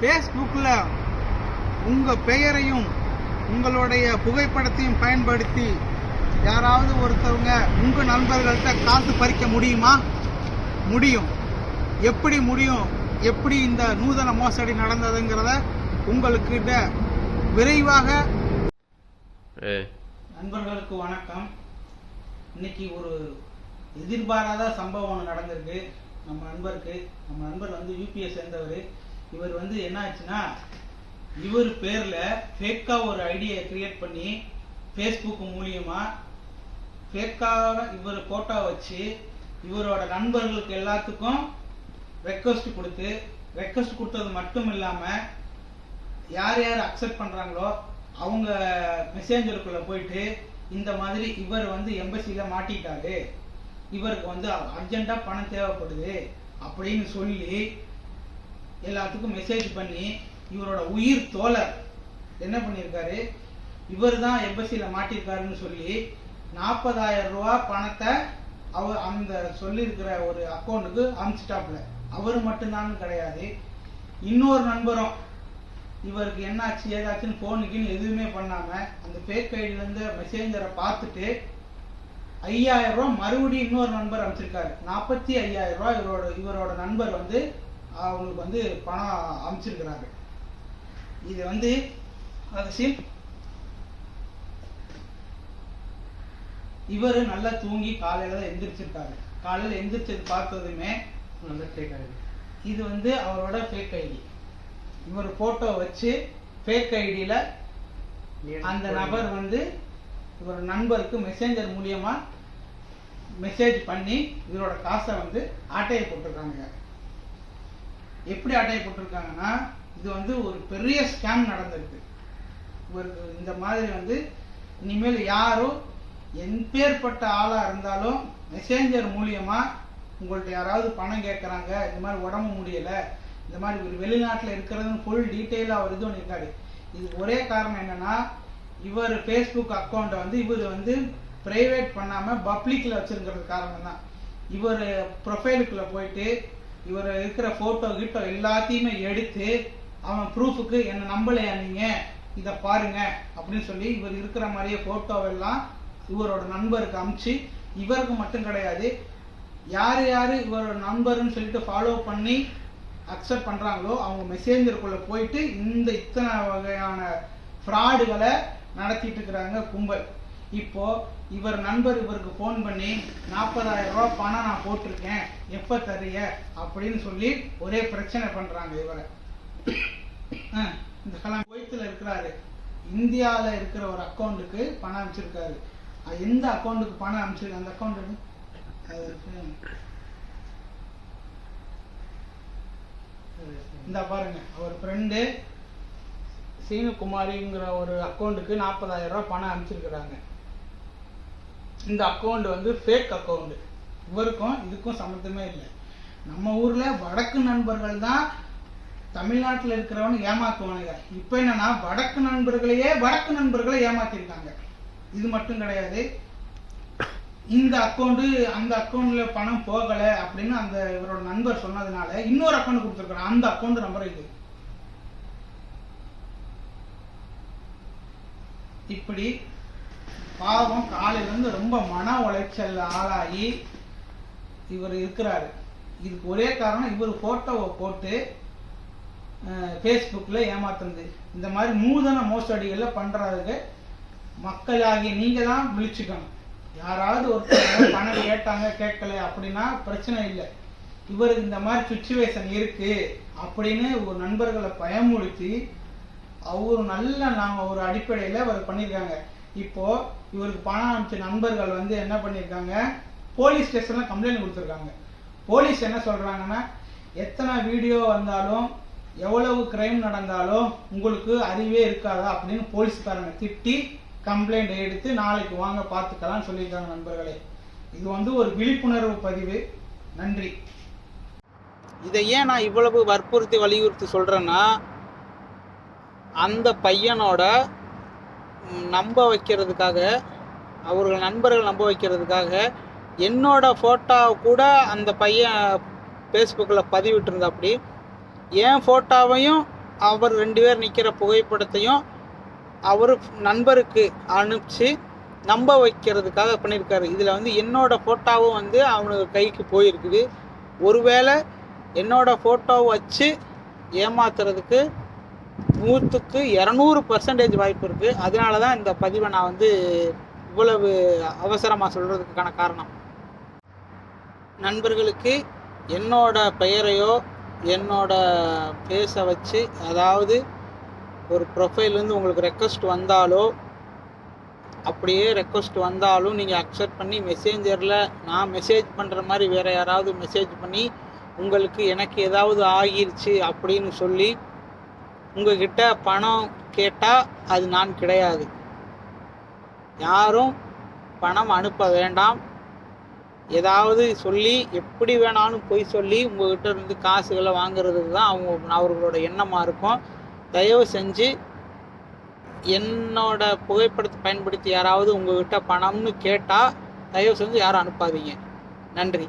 ஃபேஸ்புக்கில் உங்கள் பெயரையும் உங்களுடைய புகைப்படத்தையும் பயன்படுத்தி யாராவது ஒருத்தவங்க உங்கள் நண்பர்கள்ட்ட காசு பறிக்க முடியுமா? முடியும். எப்படி முடியும்? எப்படி இந்த நூதன மோசடி நடந்ததுங்கிறத உங்களுக்கிட்ட விரைவாக நண்பர்களுக்கு வணக்கம். இன்னைக்கு ஒரு எதிர்பாராத சம்பவம் நடந்திருக்கு. நம்ம நண்பருக்கு நம்ம நண்பர் வந்து யூபிஎஸ் சேர்ந்தவர். இவர் வந்து என்ன ஆச்சுன்னா இவர் பேர்ல ஃபேக்கா ஒரு ஐடியை கிரியேட் பண்ணி ஃபேஸ்புக் மூலியமா ஃபேக்காக இவர் போட்டோ வச்சு இவரோட நண்பர்களுக்கு எல்லாத்துக்கும் ரெக்வஸ்ட் கொடுத்து ரெக்வஸ்ட் கொடுத்தது மட்டும் இல்லாம யார் யார் அக்செப்ட் பண்றாங்களோ அவங்க மெசேஞ்சருக்குள்ள போயிட்டு இந்த மாதிரி இவர் வந்து எம்பசில மாட்டிட்டாரு இவருக்கு வந்து அர்ஜென்ட்டாக பணம் தேவைப்படுது அப்படின்னு சொல்லி எல்லாத்துக்கும் மெசேஜ் பண்ணி இவரோட உயிர் தோழர். என்ன பண்ணியிருக்காரு? இவர் தான் எம்பசியில் மாட்டியிருக்காருன்னு சொல்லி நாற்பதாயிரம் ரூபா பணத்தை அவர் அந்த சொல்லியிருக்கிற ஒரு அக்கௌண்ட்டுக்கு அனுப்பிச்சிட்டாப்புல அவர் மட்டும்தான் கிடையாது. இன்னொரு நண்பரும் இவருக்கு என்னாச்சு ஏதாச்சுன்னு ஃபோனுக்குன்னு எதுவுமே பண்ணாம அந்த ஃபேக் ஐடியிலேருந்து மெசேஞ்சரை பார்த்துட்டு ஐயாயிரம் ரூபா மறுபடியும் இன்னொரு நண்பர் அனுப்பிச்சிருக்காரு நாற்பத்தி ஐயாயிரம் ரூபாய் இவரோட இவரோட நண்பர் வந்து அவங்களுக்கு வந்து பணம் அனுப்பிச்சிருக்கிறாரு இது வந்து இவர் நல்லா தூங்கி காலையில தான் எந்திரிச்சிருக்காரு. காலையில எந்திரிச்சது பார்த்ததுமே நல்ல கேட்காது இது வந்து அவரோட ஃபேக் ஐடி இவர் போட்டோ வச்சு ஃபேக் ஐடியில அந்த நபர் வந்து இவர் நண்பருக்கு மெசேஞ்சர் மூலியமா மெசேஜ் பண்ணி இவரோட காசை வந்து ஆட்டையை போட்டிருக்காங்க. எப்படி அட்டை போட்டிருக்காங்கன்னா இது வந்து ஒரு பெரிய ஸ்கேம் நடந்திருக்கு. ஒரு இந்த மாதிரி வந்து இனிமேல் யாரும் எப்பேற்பட்ட ஆளாக இருந்தாலும் மெசேஞ்சர் மூலியமாக உங்கள்கிட்ட யாராவது பணம் கேட்குறாங்க இந்த மாதிரி உடம்பு முடியலை இந்த மாதிரி ஒரு வெளிநாட்டில் இருக்கிறதுன்னு ஃபுல் டீட்டெயிலாக அவர் இது பண்ணியிருக்காரு. இது ஒரே காரணம் என்னன்னா இவர் ஃபேஸ்புக் அக்கௌண்ட்டை வந்து இவர் வந்து ப்ரைவேட் பண்ணாமல் பப்ளிக்கில் வச்சுருக்கிறது காரணம் தான் இவர் ப்ரொஃபைலுக்குள்ளே போயிட்டு இவர் இருக்கிற ஃபோட்டோ கிட்டோ எல்லாத்தையுமே எடுத்து அவன் ப்ரூஃபுக்கு என்ன நம்பலையா நீங்க? இதை பாருங்க. அப்படின்னு சொல்லி இவர் இருக்கிற மாதிரியே ஃபோட்டோவெல்லாம் இவரோட நண்பருக்கு அமுச்சு இவருக்கு மட்டும் கிடையாது. யார் யார் இவரோட நண்பர்னு சொல்லிட்டு ஃபாலோ பண்ணி அக்செப்ட் பண்ணுறாங்களோ அவங்க மெசேஞ்சருக்குள்ள போயிட்டு இந்த இத்தனை வகையான ஃப்ராடுகளை நடத்திட்டு இருக்கிறாங்க கும்பல். இப்போ இவர் நண்பர் இவருக்கு ஃபோன் பண்ணி நாற்பதாயிரம் ரூபா பணம் நான் போட்டிருக்கேன். எப்ப தரிய அப்படின்னு சொல்லி ஒரே பிரச்சனை பண்றாங்க இவரை. இந்த கலாம் குவைத்தில் இருக்கிறாரு. இந்தியால இருக்கிற ஒரு அக்கௌண்ட்டுக்கு பணம் அமைச்சிருக்காரு எந்த அக்கௌண்ட்டுக்கு பணம் அனுப்பிச்சிருக்கு அந்த அக்கௌண்ட் இந்த பாருங்க அவர் ஃப்ரெண்டு சீனுகுமாரிங்கிற ஒரு அக்கௌண்ட்டுக்கு நாற்பதாயிரம் ரூபாய் பணம் அனுப்பிச்சிருக்கிறாங்க. இந்த அக்கௌண்ட் வந்து ஃபேக் அக்கௌண்ட் இவருக்கும் இதுக்கும் சம்மந்தமே இல்லை. நம்ம ஊர்ல வடக்கு நண்பர்கள் தான் தமிழ்நாட்டில் இருக்கிறவங்க ஏமாத்துவானுங்க. இப்போ என்னன்னா வடக்கு நண்பர்களையே வடக்கு நண்பர்களை ஏமாத்திருக்காங்க. இது மட்டும் கிடையாது. இந்த அக்கௌண்ட் அந்த அக்கௌண்ட்ல பணம் போகலை அப்படின்னு அந்த இவரோட நண்பர் சொன்னதுனால இன்னொரு அக்கௌண்ட் கொடுத்துருக்காரு. அந்த அக்கௌண்ட் நம்பர் இது. இப்படி பாவம் காலையிலேருந்து ரொம்ப மன உளைச்சல் ஆளாகி இவர் இருக்கிறாரு. இதுக்கு ஒரே காரணம் இவர் ஃபோட்டோவை போட்டு ஃபேஸ்புக்கில் ஏமாத்துனது. இந்த மாதிரி நூதன மோசடிகளில் பண்ணுறதுக்கு மக்களாகி நீங்கள் தான் விழிச்சுக்கணும். யாராவது ஒருத்தர் பணம் கேட்டாங்க கேட்கல அப்படின்னா பிரச்சனை இல்லை. இவருக்கு இந்த மாதிரி சுச்சுவேஷன் இருக்கு அப்படின்னு ஒரு நண்பர்களை பயமுறுத்தி அவர் நல்ல நாங்கள் ஒரு அடிப்படையில் அவர் பண்ணியிருக்காங்க. இப்போ இவருக்கு பணம் அனுப்பிச்ச நண்பர்கள் வந்து என்ன பண்ணியிருக்காங்க? போலீஸ் ஸ்டேஷன்ல கம்ப்ளைண்ட் கொடுத்துருக்காங்க. போலீஸ் என்ன சொல்றாங்கன்னா எத்தனை வீடியோ வந்தாலும் எவ்வளவு கிரைம் நடந்தாலும் உங்களுக்கு அறிவே இருக்காதா அப்படின்னு போலீஸ்காரங்க திட்டி கம்ப்ளைண்ட் எடுத்து நாளைக்கு வாங்க பார்த்துக்கலாம்னு சொல்லியிருக்காங்க நண்பர்களே. இது வந்து ஒரு விழிப்புணர்வு பதிவு. நன்றி. இதை ஏன் நான் இவ்வளவு வற்புறுத்தி வலியுறுத்தி சொல்றேன்னா அந்த பையனோட நம்ப வைக்கிறதுக்காக அவர்கள் நண்பர்கள் நம்ப வைக்கிறதுக்காக என்னோட ஃபோட்டோ கூட அந்த பையன் ஃபேஸ்புக்கில் பதிவிட்டிருந்தாப்படி என் ஃபோட்டோவையும் அவர் ரெண்டு பேர் நிற்கிற புகைப்படத்தையும் அவர் நண்பருக்கு அனுப்பிச்சு நம்ப வைக்கிறதுக்காக பண்ணியிருக்காரு. இதில் வந்து என்னோட ஃபோட்டோவும் வந்து அவனுக்கு கைக்கு போயிருக்குது. ஒருவேளை என்னோட ஃபோட்டோவை வச்சு ஏமாத்துறதுக்கு நூற்றுக்கு இரநூறு பர்சன்டேஜ் வாய்ப்பு இருக்குது அதனால தான் இந்த பதிவை நான் வந்து இவ்வளவு அவசரமாக சொல்கிறதுக்கான காரணம். நண்பர்களுக்கு என்னோட பெயரையோ என்னோட ஃபேஸை வச்சு அதாவது ஒரு ப்ரொஃபைல்லேருந்து உங்களுக்கு ரெக்வஸ்ட் வந்தாலோ அப்படியே ரெக்வஸ்ட் வந்தாலும் நீங்கள் அக்செப்ட் பண்ணி மெசேஞ்சரில் நான் மெசேஜ் பண்ணுற மாதிரி வேறு யாராவது மெசேஜ் பண்ணி உங்களுக்கு எனக்கு ஏதாவது ஆகிருச்சு அப்படின்னு சொல்லி உங்ககிட்ட பணம் கேட்டால் அது நான் கிடையாது. யாரும் பணம் அனுப்ப வேண்டாம். ஏதாவது சொல்லி எப்படி வேணாலும் போய் சொல்லி உங்ககிட்ட இருந்து காசுகளை வாங்குறதுக்கு தான் அவங்க அவர்களோட எண்ணமாக இருக்கும். தயவு செஞ்சு என்னோட புகைப்படத்தை பயன்படுத்தி யாராவது உங்ககிட்ட பணம்னு கேட்டால் தயவு செஞ்சு யாரும் அனுப்பாதீங்க. நன்றி.